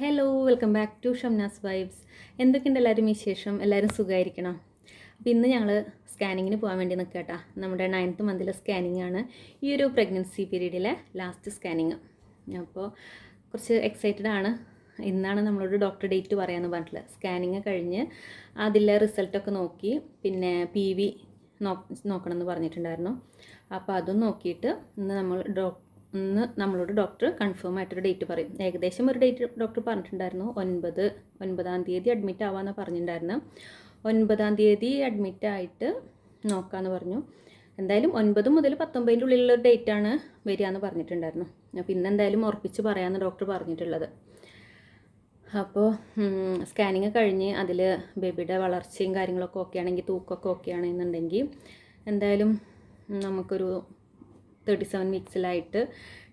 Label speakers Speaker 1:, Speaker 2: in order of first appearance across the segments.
Speaker 1: Hello welcome back to Shamnas vibes എന്തൊക്കെയുണ്ട് എല്ലാവരും വിശേഷം? എല്ലാവരും സുഖമായിരിക്കണം അപ്പോൾ ഇന്ന് ഞങ്ങൾ സ്കാനിങ്ങിന് പോകാൻ വേണ്ടി നിൽക്കട്ടാ നമ്മുടെ നയൻത്ത് മന്തിലെ സ്കാനിങ് ആണ് ഈ ഒരു പ്രഗ്നൻസി പീരീഡിലെ ലാസ്റ്റ് സ്കാനിങ് അപ്പോൾ കുറച്ച് എക്സൈറ്റഡ് ആണ്. ഇന്നാണ് നമ്മളോട് ഡോക്ടർ ഡേറ്റ് പറയാമെന്ന് പറഞ്ഞിട്ടുള്ളത്. സ്കാനിങ് കഴിഞ്ഞ് അതിലെ റിസൾട്ടൊക്കെ നോക്കി പിന്നെ പി വി നോക്കണം പറഞ്ഞിട്ടുണ്ടായിരുന്നു. അപ്പോൾ അതും നോക്കിയിട്ട് ഇന്ന് നമ്മൾ ഡോ ഇന്ന് നമ്മളോട് ഡോക്ടർ കൺഫേം ആയിട്ടൊരു ഡേറ്റ് പറയും. ഏകദേശം ഒരു ഡേറ്റ് ഡോക്ടർ പറഞ്ഞിട്ടുണ്ടായിരുന്നു. ഒൻപത് ഒൻപതാം തീയതി അഡ്മിറ്റ് ആവാമെന്ന് പറഞ്ഞിട്ടുണ്ടായിരുന്നു. ഒൻപതാം തീയതി അഡ്മിറ്റ് ആയിട്ട് നോക്കാമെന്ന് പറഞ്ഞു. എന്തായാലും ഒൻപത് മുതൽ പത്തൊമ്പതിന്റെ ഉള്ളിലുള്ള ഡേറ്റാണ് വരിക എന്ന് പറഞ്ഞിട്ടുണ്ടായിരുന്നു. അപ്പോൾ ഇന്ന് എന്തായാലും ഉറപ്പിച്ച് പറയാമെന്ന് ഡോക്ടർ പറഞ്ഞിട്ടുള്ളത്. അപ്പോൾ സ്കാനിങ് കഴിഞ്ഞ് അതിൽ ബേബിയുടെ വളർച്ചയും കാര്യങ്ങളൊക്കെ ഓക്കെ ആണെങ്കിൽ തൂക്കമൊക്കെ ഓക്കെ ആണെന്നുണ്ടെങ്കിൽ എന്തായാലും നമുക്കൊരു തേർട്ടി സെവൻ വീക്സിലായിട്ട്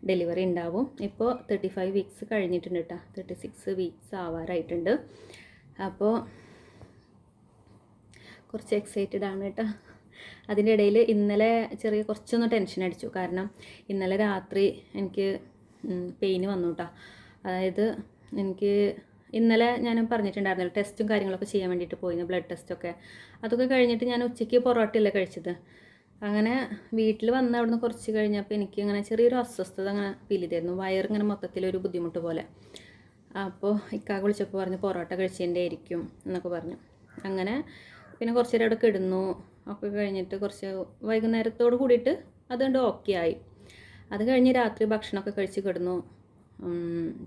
Speaker 1: ഡെലിവറി ഉണ്ടാവും ഇപ്പോൾ തേർട്ടി ഫൈവ് വീക്സ് കഴിഞ്ഞിട്ടുണ്ട് കേട്ടോ തേർട്ടി സിക്സ് വീക്സ് ആവാറായിട്ടുണ്ട്. അപ്പോൾ കുറച്ച് എക്സൈറ്റഡ് ആണ് കേട്ടോ അതിന്റെ ഇടയിൽ ഇന്നലെ ചെറിയ കുറച്ചൊന്ന് ടെൻഷൻ അടിച്ചു. കാരണം ഇന്നലെ രാത്രി എനിക്ക് പെയിന് വന്നു കേട്ടോ അതായത് എനിക്ക് ഇന്നലെ ഞാൻ പറഞ്ഞിട്ടുണ്ടായിരുന്നല്ലോ ടെസ്റ്റും കാര്യങ്ങളൊക്കെ ചെയ്യാൻ വേണ്ടിയിട്ട് പോയിരുന്നു ബ്ലഡ് ടെസ്റ്റൊക്കെ അതൊക്കെ കഴിഞ്ഞിട്ട് ഞാൻ ഉച്ചയ്ക്ക് പൊറോട്ടയല്ലേ കഴിച്ചത്. അങ്ങനെ വീട്ടിൽ വന്ന് അവിടുന്ന് കുറച്ച് കഴിഞ്ഞപ്പോൾ എനിക്ക് അങ്ങനെ ചെറിയൊരു അസ്വസ്ഥത അങ്ങനെ ഫീൽ ചെയ്തായിരുന്നു വയറിങ്ങനെ മൊത്തത്തിലൊരു ബുദ്ധിമുട്ട് പോലെ. അപ്പോൾ ഇക്കാ വിളിച്ചപ്പോൾ പറഞ്ഞു പൊറോട്ട കഴിച്ചതിന്റെ ആയിരിക്കും എന്നൊക്കെ പറഞ്ഞു. അങ്ങനെ പിന്നെ കുറച്ച് നേരം അവിടെ കിടന്നു. ഒക്കെ കഴിഞ്ഞിട്ട് കുറച്ച് വൈകുന്നേരത്തോട് കൂടിയിട്ട് അതുകൊണ്ട് ഓക്കെ ആയി. അത് കഴിഞ്ഞ് രാത്രി ഭക്ഷണമൊക്കെ കഴിച്ച് കിടന്നു.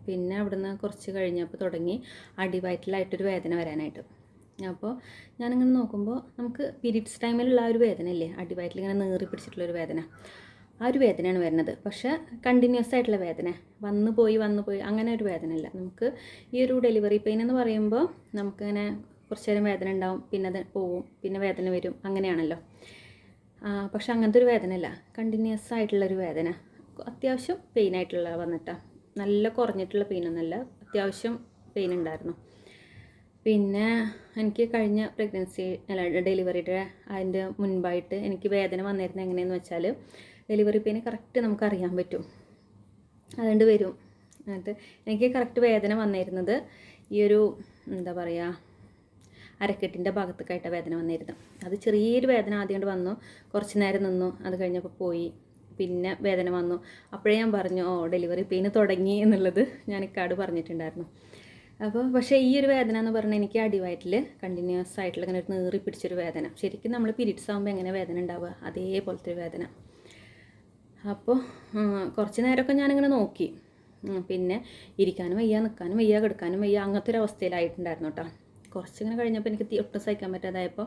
Speaker 1: പിന്നെ അവിടുന്ന് കുറച്ച് കഴിഞ്ഞപ്പോൾ തുടങ്ങി അടിവയറ്റിലായിട്ടൊരു വേദന വരാനായിട്ട്. അപ്പോൾ ഞാനിങ്ങനെ നോക്കുമ്പോൾ നമുക്ക് പീരീഡ്സ് ടൈമിലുള്ള ആ ഒരു വേദന അല്ലേ അടിവയറ്റിൽ ഇങ്ങനെ നേറി പിടിച്ചിട്ടുള്ളൊരു വേദന. ആ ഒരു വേദനയാണ് വരുന്നത്. പക്ഷേ കണ്ടിന്യൂസ് ആയിട്ടുള്ള വേദന. വന്നു പോയി വന്നു പോയി അങ്ങനെ ഒരു വേദന അല്ല നമുക്ക് ഈ ഒരു ഡെലിവറി പെയിൻ എന്ന് പറയുമ്പോൾ നമുക്കിങ്ങനെ കുറച്ച് നേരം വേദന ഉണ്ടാവും പിന്നെ അത് പോവും പിന്നെ വേദന വരും അങ്ങനെയാണല്ലോ. പക്ഷെ അങ്ങനത്തെ ഒരു വേദന അല്ല കണ്ടിന്യൂസ് ആയിട്ടുള്ളൊരു വേദന. അത്യാവശ്യം പെയിൻ ആയിട്ടുള്ള വന്നിട്ടാണ് നല്ല കുറഞ്ഞിട്ടുള്ള പെയിനൊന്നുമല്ല അത്യാവശ്യം പെയിൻ ഉണ്ടായിരുന്നു. പിന്നെ എനിക്ക് കഴിഞ്ഞ പ്രഗ്നൻസി അല്ല ഡെലിവറിയുടെ അതിന്റെ മുൻപായിട്ട് എനിക്ക് വേദന വന്നിരുന്നത് എങ്ങനെയെന്ന് വെച്ചാൽ ഡെലിവറി പെയിന് കറക്റ്റ് നമുക്ക് അറിയാൻ പറ്റും. അതുകൊണ്ട് വരും. എന്നിട്ട് എനിക്ക് കറക്റ്റ് വേദന വന്നിരുന്നത് ഈ ഒരു എന്താ പറയുക അരക്കെട്ടിന്റെ ഭാഗത്തേക്കായിട്ട് വേദന വന്നിരുന്നു അത് ചെറിയൊരു വേദന ആദ്യം കൊണ്ട് വന്നു കുറച്ച് നേരം നിന്നു അത് കഴിഞ്ഞപ്പോൾ പോയി. പിന്നെ വേദന വന്നു. അപ്പോഴേ ഞാൻ പറഞ്ഞു ഓ ഡെലിവറി പെയിന് തുടങ്ങി എന്നുള്ളത് ഞാൻ ഇക്കാട് പറഞ്ഞിട്ടുണ്ടായിരുന്നു. അപ്പോൾ പക്ഷേ ഈ ഒരു വേദന എന്ന് പറഞ്ഞാൽ എനിക്ക് അടിവയറ്റിൽ കണ്ടിന്യൂസ് ആയിട്ടുള്ള ഇങ്ങനെ ഒരു നീറി പിടിച്ചൊരു വേദന. ശരിക്കും നമ്മൾ പീരീഡ്സ് ആകുമ്പോൾ എങ്ങനെ വേദന ഉണ്ടാവുക? അതേപോലത്തെ ഒരു വേദന. അപ്പോൾ കുറച്ച് നേരമൊക്കെ ഞാനിങ്ങനെ നോക്കി. പിന്നെ ഇരിക്കാനും വയ്യ നിൽക്കാനും വയ്യ കിടക്കാനും വയ്യ അങ്ങനത്തെ ഒരു അവസ്ഥയിലായിട്ടുണ്ടായിരുന്നു കേട്ടോ കുറച്ചിങ്ങനെ കഴിഞ്ഞപ്പോൾ എനിക്ക് ഒട്ടും സഹിക്കാൻ പറ്റാതായപ്പോൾ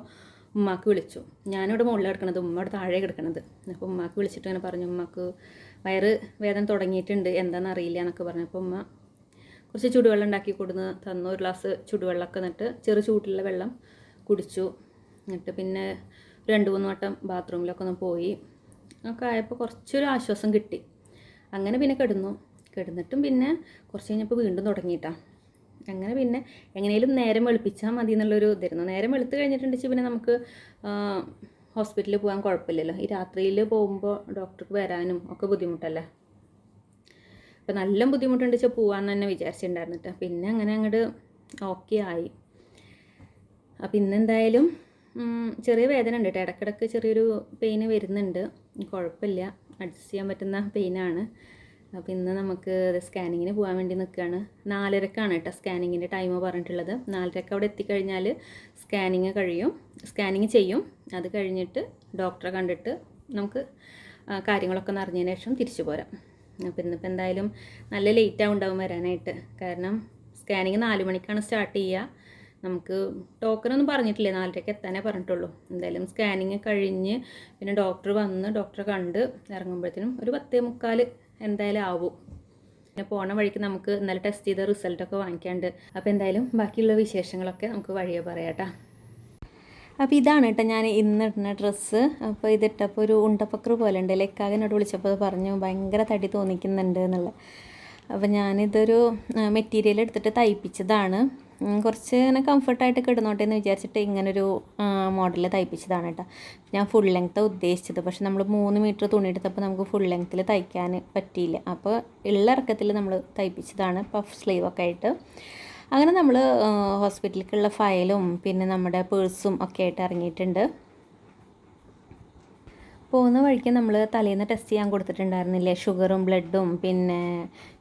Speaker 1: ഉമ്മാക്ക് വിളിച്ചു. ഞാനിവിടെ മുകളിൽ കിടക്കണത് ഉമ്മ അവിടെ താഴെ കിടക്കണത്. അപ്പോൾ ഉമ്മാക്ക് വിളിച്ചിട്ട് ഇങ്ങനെ പറഞ്ഞു ഉമ്മാക്ക് വയറ് വേദന തുടങ്ങിയിട്ടുണ്ട് എന്താണെന്ന് അറിയില്ല എന്നൊക്കെ പറഞ്ഞു. അപ്പോൾ ഉമ്മ കുറച്ച് ചൂടുവെള്ളം ഉണ്ടാക്കി കൊടുന്ന് തന്നു. ഒരു ഗ്ലാസ് ചൂടുവെള്ളമൊക്കെ എന്നിട്ട് ചെറു ചൂട്ടിലുള്ള വെള്ളം കുടിച്ചു. എന്നിട്ട് പിന്നെ രണ്ട് മൂന്ന് വട്ടം ബാത്റൂമിലൊക്കെ ഒന്ന് പോയി. ഒക്കെ ആയപ്പോൾ കുറച്ചൊരു ആശ്വാസം കിട്ടി. അങ്ങനെ പിന്നെ കിടന്നു. കിടന്നിട്ടും പിന്നെ കുറച്ച് കഴിഞ്ഞപ്പോൾ വീണ്ടും തുടങ്ങിയിട്ടാണ് അങ്ങനെ പിന്നെ എങ്ങനെയും നേരം വെളുപ്പിച്ചാൽ മതി എന്നുള്ളൊരു ഇതായിരുന്നു. നേരം വെളുത്ത് കഴിഞ്ഞിട്ടുണ്ടെങ്കിൽ പിന്നെ നമുക്ക് ഹോസ്പിറ്റലിൽ പോകാൻ കുഴപ്പമില്ലല്ലോ. ഈ രാത്രിയിൽ പോകുമ്പോൾ ഡോക്ടർക്ക് വരാനും ഒക്കെ ബുദ്ധിമുട്ടല്ലേ? അപ്പോൾ നല്ല ബുദ്ധിമുട്ടുണ്ട് വെച്ചാൽ പോകാമെന്ന് തന്നെ വിചാരിച്ചിട്ടുണ്ടായിരുന്നിട്ട് പിന്നെ അങ്ങനെ അങ്ങോട്ട് ഓക്കെ ആയി. അപ്പം ഇന്നെന്തായാലും ചെറിയ വേദന ഉണ്ട് കേട്ടോ ഇടക്കിടക്ക് ചെറിയൊരു പെയിൻ വരുന്നുണ്ട്. കുഴപ്പമില്ല അഡ്ജസ്റ്റ് ചെയ്യാൻ പറ്റുന്ന പെയിനാണ്. അപ്പോൾ ഇന്ന് നമുക്ക് സ്കാനിങ്ങിന് പോകാൻ വേണ്ടി നിൽക്കുകയാണ് നാലരക്കാണ് കേട്ടോ സ്കാനിങ്ങിന്റെ ടൈം പറഞ്ഞിട്ടുള്ളത്. നാലരക്ക് അവിടെ എത്തിക്കഴിഞ്ഞാൽ സ്കാനിങ് കഴിയും. സ്കാനിങ് ചെയ്യും. അത് കഴിഞ്ഞിട്ട് ഡോക്ടറെ കണ്ടിട്ട് നമുക്ക് കാര്യങ്ങളൊക്കെ ഒന്ന് അറിഞ്ഞതിന് ശേഷം തിരിച്ചു പോരാം. അപ്പോൾ ഇന്നിപ്പോൾ എന്തായാലും നല്ല ലേറ്റ് ഉണ്ടാവും വരാനായിട്ട്. കാരണം സ്കാനിങ് നാല് മണിക്കാണ് സ്റ്റാർട്ട് ചെയ്യുക നമുക്ക് ടോക്കനൊന്നും പറഞ്ഞിട്ടില്ലേ? നാലരയ്ക്ക് എത്താനേ പറഞ്ഞിട്ടുള്ളൂ. എന്തായാലും സ്കാനിങ് കഴിഞ്ഞ് പിന്നെ ഡോക്ടർ വന്ന് ഡോക്ടറെ കണ്ട് ഇറങ്ങുമ്പോഴത്തേനും ഒരു പത്തേ മുക്കാൽ എന്തായാലും ആവും. പിന്നെ പോണ വഴിക്ക് നമുക്ക് ഇന്നലെ ടെസ്റ്റ് ചെയ്ത റിസൾട്ടൊക്കെ വാങ്ങിക്കാണ്ട്. അപ്പോൾ എന്തായാലും ബാക്കിയുള്ള വിശേഷങ്ങളൊക്കെ നമുക്ക് വഴിയെ പറയാട്ടാ അപ്പോൾ ഇതാണ് കേട്ടോ ഞാൻ ഇന്ന് ഇടുന്ന ഡ്രസ്സ്. അപ്പോൾ ഇതിട്ടപ്പോൾ ഒരു ഉണ്ടപ്പക്കറ് പോലെ ഉണ്ട്. ലെക്കാകനോട് വിളിച്ചപ്പോൾ പറഞ്ഞു ഭയങ്കര തടി തോന്നിക്കുന്നുണ്ട് എന്നുള്ളത്. അപ്പോൾ ഞാനിതൊരു മെറ്റീരിയൽ എടുത്തിട്ട് തയ്പ്പിച്ചതാണ്. കുറച്ച് ഇങ്ങനെ കംഫർട്ടായിട്ട് കിടന്നോട്ടെ എന്ന് വിചാരിച്ചിട്ട് ഇങ്ങനൊരു മോഡൽ തയ്പ്പിച്ചതാണ് കേട്ടോ. ഞാൻ ഫുൾ ലെങ്ത്താണ് ഉദ്ദേശിച്ചത്. പക്ഷെ നമ്മൾ മൂന്ന് മീറ്റർ തുണി എടുത്തപ്പോൾ നമുക്ക് ഫുൾ ലെങ്ത്തിൽ തയ്ക്കാൻ പറ്റിയില്ല. അപ്പോൾ ഉള്ള ഇറക്കത്തിൽ നമ്മൾ തയ്പ്പിച്ചതാണ്. പഫ് സ്ലീവൊക്കെ ആയിട്ട്. അങ്ങനെ നമ്മൾ ഹോസ്പിറ്റലിലേക്കുള്ള ഫയലും പിന്നെ നമ്മുടെ പേഴ്സും ഒക്കെ ആയിട്ട് ഇറങ്ങിയിട്ടുണ്ട്. പോകുന്ന വഴിക്ക് നമ്മൾ തലേന്ന് ടെസ്റ്റ് ചെയ്യാൻ കൊടുത്തിട്ടുണ്ടായിരുന്നില്ലേ? ഷുഗറും ബ്ലഡും പിന്നെ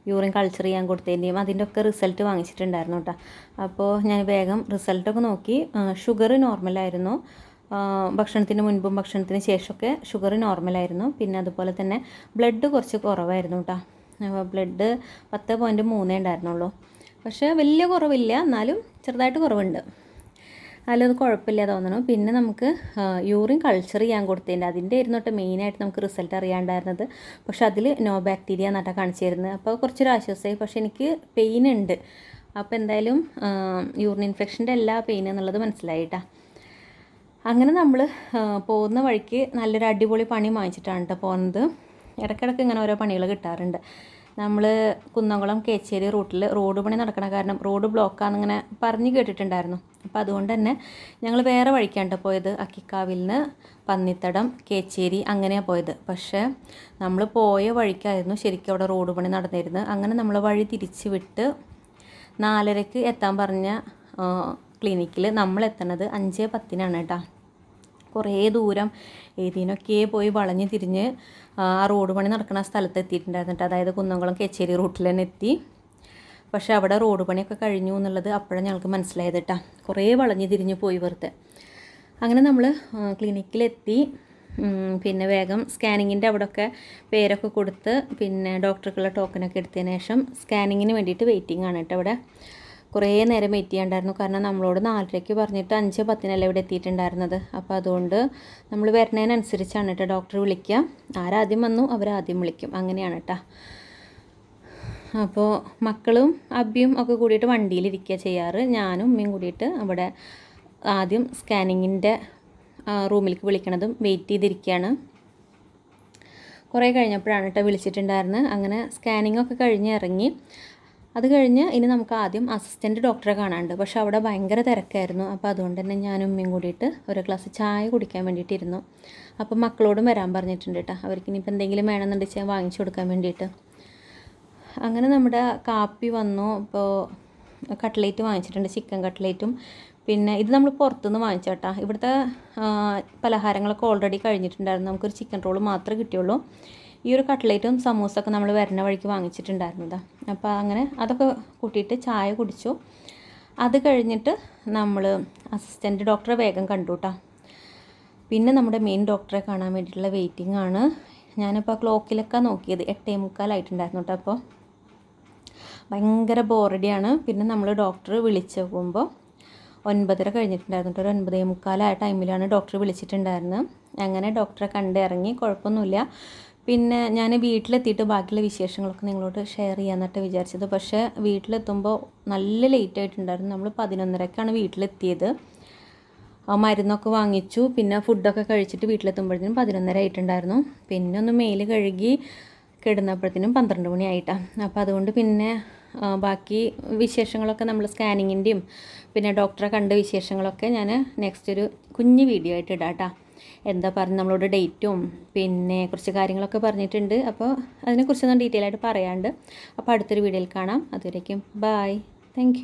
Speaker 1: യൂറിൻ കൾച്ചർ ചെയ്യാൻ കൊടുത്തതിന്റെയും അതിന്റെ ഒക്കെ റിസൾട്ട് വാങ്ങിച്ചിട്ടുണ്ടായിരുന്നു കേട്ടോ. അപ്പോൾ ഞാൻ വേഗം റിസൾട്ടൊക്കെ നോക്കി. ഷുഗർ നോർമലായിരുന്നു. ഭക്ഷണത്തിന് മുൻപും ഭക്ഷണത്തിന് ശേഷമൊക്കെ ഷുഗർ നോർമലായിരുന്നു. പിന്നെ അതുപോലെ തന്നെ ബ്ലഡ് കുറച്ച് കുറവായിരുന്നു കേട്ടോ. ബ്ലഡ് പത്ത് പോയിന്റ് മൂന്നേ ഉണ്ടായിരുന്നുള്ളൂ. പക്ഷേ വലിയ കുറവില്ല. എന്നാലും ചെറുതായിട്ട് കുറവുണ്ട്. അതിലൊന്നും കുഴപ്പമില്ല തോന്നണു. പിന്നെ നമുക്ക് യൂറിൻ കൾച്ചർ ചെയ്യാൻ കൊടുത്തതിന്റെ അതിന്റെ ആയിരുന്നു മെയിനായിട്ട് നമുക്ക് റിസൾട്ട് അറിയാണ്ടായിരുന്നത്. പക്ഷെ അതിൽ നോ ബാക്ടീരിയ എന്നിട്ടാണ് കാണിച്ചിരുന്നത് അപ്പോൾ കുറച്ചൊരു ആശ്വാസമായി. പക്ഷെ എനിക്ക് പെയിൻ ഉണ്ട്. അപ്പോൾ എന്തായാലും യൂറിൻ ഇൻഫെക്ഷന്റെ എല്ലാ പെയിൻ എന്നുള്ളത് മനസ്സിലായിട്ടാ. അങ്ങനെ നമ്മൾ പോകുന്ന വഴിക്ക് നല്ലൊരു അടിപൊളി പണി വാങ്ങിച്ചിട്ടാണ് കേട്ടോ പോകുന്നത്. ഇടയ്ക്കിടയ്ക്ക് ഇങ്ങനെ ഓരോ പണികൾ കിട്ടാറുണ്ട്. നമ്മൾ കുന്നംകുളം കേച്ചേരി റൂട്ടിൽ റോഡ് പണി നടക്കണ കാരണം റോഡ് ബ്ലോക്കാന്നിങ്ങനെ പറഞ്ഞ് കേട്ടിട്ടുണ്ടായിരുന്നു. അപ്പോൾ അതുകൊണ്ട് തന്നെ ഞങ്ങൾ വേറെ വഴിക്കാണ്ട് പോയത് അക്കിക്കാവിൽ നിന്ന് പന്നിത്തടം കേച്ചേരി അങ്ങനെയാണ് പോയത്. പക്ഷേ നമ്മൾ പോയ വഴിക്കായിരുന്നു ശരിക്കും അവിടെ റോഡ് പണി നടന്നിരുന്നത്. അങ്ങനെ നമ്മൾ വഴി തിരിച്ച് വിട്ട് നാലരയ്ക്ക് എത്താൻ പറഞ്ഞ ക്ലിനിക്കിൽ നമ്മൾ എത്തണത് അഞ്ച് പത്തിനാണ് കേട്ടോ. കുറേ ദൂരം ഏതിനൊക്കെ പോയി വളഞ്ഞ് തിരിഞ്ഞ് ആ റോഡ് പണി നടക്കുന്ന സ്ഥലത്ത് എത്തിയിട്ടുണ്ടായിരുന്നിട്ട് അതായത് കുന്നംകുളം കച്ചേരി റൂട്ടിൽ തന്നെ എത്തി. പക്ഷേ അവിടെ റോഡ് പണിയൊക്കെ കഴിഞ്ഞു എന്നുള്ളത് അപ്പോഴാണ് ഞങ്ങൾക്ക് മനസ്സിലായത് കേട്ടോ കുറേ വളഞ്ഞ് തിരിഞ്ഞ് പോയി വെറുതെ. അങ്ങനെ നമ്മൾ ക്ലിനിക്കിലെത്തി പിന്നെ വേഗം സ്കാനിങ്ങിന്റെ അവിടെയൊക്കെ പേരൊക്കെ കൊടുത്ത് പിന്നെ ഡോക്ടർക്കുള്ള ടോക്കനൊക്കെ എടുത്തതിന് ശേഷം സ്കാനിങ്ങിന് വേണ്ടിയിട്ട് വെയിറ്റിംഗ് ആണ് കേട്ടോ ഇവിടെ കുറേ നേരം വെയിറ്റ് ചെയ്യാണ്ടായിരുന്നു. കാരണം നമ്മളോട് നാലരയ്ക്ക് പറഞ്ഞിട്ട് അഞ്ച് പത്തിനല്ല ഇവിടെ എത്തിയിട്ടുണ്ടായിരുന്നത്. അപ്പോൾ അതുകൊണ്ട് നമ്മൾ വരുന്നതിനനുസരിച്ചാണ് കേട്ടോ ഡോക്ടർ വിളിക്കുക. ആരാദ്യം വന്നു അവരാദ്യം വിളിക്കും. അങ്ങനെയാണ് കേട്ടോ അപ്പോൾ മക്കളും അബിയും ഒക്കെ കൂടിയിട്ട് വണ്ടിയിലിരിക്കുക ചെയ്യാറ്. ഞാനും ഉമ്മയും കൂടിയിട്ട് അവിടെ ആദ്യം സ്കാനിങ്ങിന്റെ റൂമിലേക്ക് വിളിക്കണതും വെയിറ്റ് ചെയ്തിരിക്കുകയാണ്. കുറേ കഴിഞ്ഞപ്പോഴാണ് കേട്ടോ വിളിച്ചിട്ടുണ്ടായിരുന്നത്. അങ്ങനെ സ്കാനിങ്ങൊക്കെ കഴിഞ്ഞ് ഇറങ്ങി. അത് കഴിഞ്ഞ് ഇനി നമുക്ക് ആദ്യം അസിസ്റ്റന്റ് ഡോക്ടറെ കാണാനുണ്ട്. പക്ഷെ അവിടെ ഭയങ്കര തിരക്കായിരുന്നു. അപ്പോൾ അതുകൊണ്ട് തന്നെ ഞാൻ ഉമ്മയും കൂടിയിട്ട് ഒരു ഗ്ലാസ് ചായ കുടിക്കാൻ വേണ്ടിയിട്ടിരുന്നു. അപ്പോൾ മക്കളോടും വരാൻ പറഞ്ഞിട്ടുണ്ട് കേട്ടോ. അവർക്ക് ഇനിയിപ്പോൾ എന്തെങ്കിലും വേണമെന്നുണ്ടെച്ചാൽ വാങ്ങിച്ചു കൊടുക്കാൻ വേണ്ടിയിട്ട്. അങ്ങനെ നമ്മുടെ കാപ്പി വന്നു. ഇപ്പോൾ കട്ട്ലേറ്റ് വാങ്ങിച്ചിട്ടുണ്ട്. ചിക്കൻ കട്ട്ലേറ്റും. പിന്നെ ഇത് നമ്മൾ പുറത്തുനിന്ന് വാങ്ങിച്ചാട്ടാ ഇവിടുത്തെ പലഹാരങ്ങളൊക്കെ ഓൾറെഡി കഴിഞ്ഞിട്ടുണ്ടായിരുന്നു. നമുക്കൊരു ചിക്കൻ റോൾ മാത്രമേ കിട്ടിയുള്ളൂ. ഈ ഒരു കട്ട്ലേറ്റും സമൂസൊക്കെ നമ്മൾ വരുന്ന വഴിക്ക് വാങ്ങിച്ചിട്ടുണ്ടായിരുന്നതാ. അപ്പോൾ അങ്ങനെ അതൊക്കെ കൂട്ടിയിട്ട് ചായ കുടിച്ചു. അത് കഴിഞ്ഞിട്ട് നമ്മൾ അസിസ്റ്റന്റ് ഡോക്ടറെ വേഗം കണ്ടു പിന്നെ നമ്മുടെ മെയിൻ ഡോക്ടറെ കാണാൻ വേണ്ടിയിട്ടുള്ള വെയിറ്റിംഗ് ആണ്. ഞാനിപ്പോൾ ക്ലോക്കിലൊക്കെ നോക്കിയത്. എട്ടേ മുക്കാലായിട്ടുണ്ടായിരുന്നു കേട്ടോ അപ്പോൾ ഭയങ്കര ബോറടിയാണ്. പിന്നെ നമ്മൾ ഡോക്ടർ വിളിച്ച് നോക്കുമ്പോൾ ഒൻപതര കഴിഞ്ഞിട്ടുണ്ടായിരുന്നു ഒരു ഒൻപതേ മുക്കാലായ ടൈമിലാണ് ഡോക്ടർ വിളിച്ചിട്ടുണ്ടായിരുന്നത് അങ്ങനെ ഡോക്ടറെ കണ്ടിറങ്ങി കുഴപ്പമൊന്നുമില്ല. പിന്നെ ഞാൻ വീട്ടിലെത്തിയിട്ട് ബാക്കിയുള്ള വിശേഷങ്ങളൊക്കെ നിങ്ങളോട് ഷെയർ ചെയ്യാമെന്നിട്ട് വിചാരിച്ചത്. പക്ഷേ വീട്ടിലെത്തുമ്പോൾ നല്ല ലേറ്റ് ആയിട്ടുണ്ടായിരുന്നു. നമ്മൾ പതിനൊന്നരക്കാണ് വീട്ടിലെത്തിയത്. മരുന്നൊക്കെ വാങ്ങിച്ചു. പിന്നെ ഫുഡൊക്കെ കഴിച്ചിട്ട് വീട്ടിലെത്തുമ്പോഴത്തേനും പതിനൊന്നര ആയിട്ടുണ്ടായിരുന്നു. പിന്നെ ഒന്ന് മെയിൽ കഴുകി കിടന്നപ്പോഴത്തേനും പന്ത്രണ്ട് മണിയായിട്ടാണ് അപ്പോൾ അതുകൊണ്ട് പിന്നെ ബാക്കി വിശേഷങ്ങളൊക്കെ നമ്മൾ സ്കാനിങ്ങിന്റെയും പിന്നെ ഡോക്ടറെ കണ്ട വിശേഷങ്ങളൊക്കെ ഞാൻ നെക്സ്റ്റ് ഒരു കുഞ്ഞ് വീഡിയോ ആയിട്ട് ഇടാം കേട്ടോ എന്താ പറഞ്ഞ് നമ്മളോട് ഡേറ്റും പിന്നെ കുറച്ച് കാര്യങ്ങളൊക്കെ പറഞ്ഞിട്ടുണ്ട്. അപ്പോൾ അതിനെക്കുറിച്ചൊന്നും ഡീറ്റെയിൽ ആയിട്ട് പറയാണ്ട്. അപ്പോൾ അടുത്തൊരു വീഡിയോയിൽ കാണാം. അതുവരേക്കും ബായ് താങ്ക്